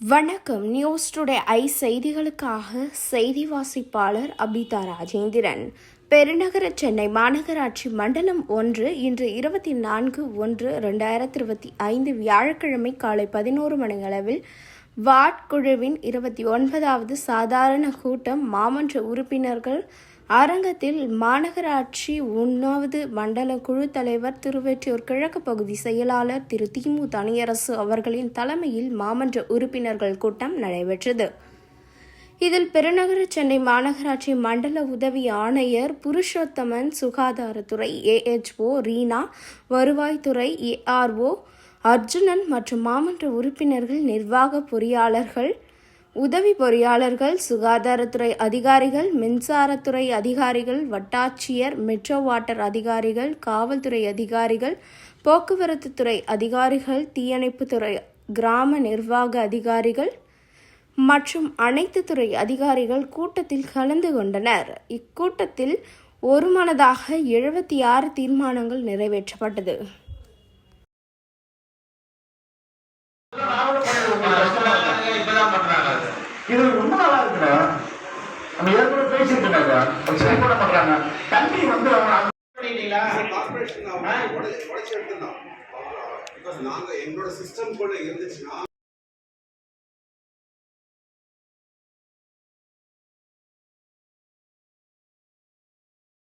வணக்கம். News today I செய்திகளுக்காக செய்தி வாசிப்பாளர் அபிதா ராஜேந்திரன். பெருநகர சென்னை மாநகராட்சி மண்டலம் ஒன்று இன்று இருபத்தி நான்கு ஒன்று ரெண்டாயிரத்தி இருபத்தி ஐந்து வியாழக்கிழமை காலை பதினோரு மணியளவில் வார்ட் குழுவின் இருபத்தி ஒன்பதாவது சாதாரண கூட்டம் மாமன்ற உறுப்பினர்கள் அரங்கத்தில் மாநகராட்சி ஒன்றாவது மண்டல குழு தலைவர் திருவெற்றியூர் கிழக்கு பகுதி செயலாளர் திரு திமு தனியரசு அவர்களின் தலைமையில் மாமன்ற உறுப்பினர்கள் கூட்டம் நடைபெற்றது. இதில் பெருநகர சென்னை மாநகராட்சி மண்டல உதவி ஆணையர் புருஷோத்தமன் சுகாதாரத்துறை ஏஹெச்ஓ ரீனா வருவாய்த்துறை ஏஆர்ஓ அர்ஜுனன் மற்றும் மாமன்ற உறுப்பினர்கள் நிர்வாக பொறியாளர்கள் உதவி பொறியாளர்கள் சுகாதாரத்துறை அதிகாரிகள் மின்சாரத்துறை அதிகாரிகள் வட்டாட்சியர் மெட்ரோ வாட்டர் அதிகாரிகள் காவல்துறை அதிகாரிகள் போக்குவரத்து துறை அதிகாரிகள் தீயணைப்புத்துறை கிராம நிர்வாக அதிகாரிகள் மற்றும் அனைத்து துறை அதிகாரிகள் கூட்டத்தில் கலந்து கொண்டனர். இக்கூட்டத்தில் ஒருமனதாக எழுபத்தி ஆறு தீர்மானங்கள் நிறைவேற்றப்பட்டது. இது ரொம்ப நல்லா இருக்குடா. நம்ம ஏற்கனவே பேசிட்டு இருந்தாங்க சரி கூட பண்றாங்க. தண்ணி வந்து அவங்க பண்ணிட்டீங்களா கார்பரேஷன் உடைச்சு உடைச்சு எடுத்துடலாம். பிகாஸ் நாங்க எங்களோட சிஸ்டம் கூட இருந்துச்சுன்னா